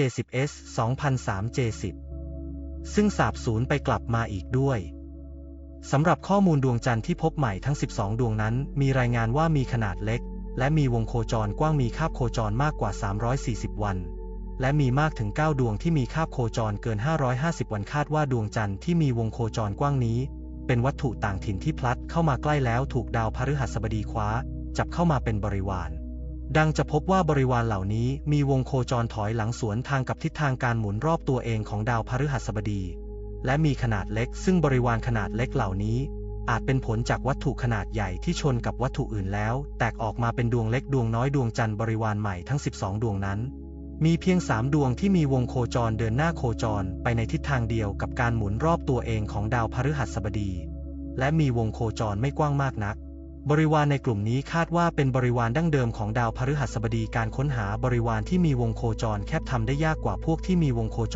J10S 2003 J10 ซึ่งสาบสูญไปกลับมาอีกด้วย สำหรับข้อมูลดวงจันทร์ที่พบใหม่ทั้ง 12 ดวงนั้น มีรายงานว่ามีขนาดเล็ก และมีวงโคจรกว้างมีคาบโคจรมากกว่า 340 วัน และมีมากถึง 9 ดวงที่มีคาบโคจรเกิน 550 วันคาดว่าดวงจันทร์ที่มีวงโคจรกว้างนี้ เป็นวัตถุต่างถิ่นที่พลัดเข้ามาใกล้แล้วถูกดาวพฤหัสบดีคว้า จับเข้ามาเป็นบริวาร ดังจะพบว่าบริวารเหล่านี้มีวงโคจรถอยหลังสวนทางกับทิศทางการหมุนรอบตัวเองของดาวพฤหัสบดี และมีขนาดเล็ก ซึ่งบริวารขนาดเล็กเหล่านี้ อาจเป็นผลจากวัตถุขนาดใหญ่ที่ชนกับวัตถุอื่นแล้ว แตกออกมาเป็นดวงเล็กดวงน้อยดวงจันทร์บริวารใหม่ทั้ง 12 ดวงนั้น มีเพียง3ดวงที่มีวงโคจรเดินหน้าโคจรไปในทิศทางเดียวกับการหมุนรอบตัวเองของดาวพฤหัสบดี และมีวงโคจรไม่กว้างมากนัก บริวารในกลุ่มนี้คาดว่าเป็นบริวารดั้งเดิมของดาวพฤหัสบดีการค้นหาบริวารที่มีวงโคจรแคบทำได้ยากกว่าพวกที่มีวงโคจร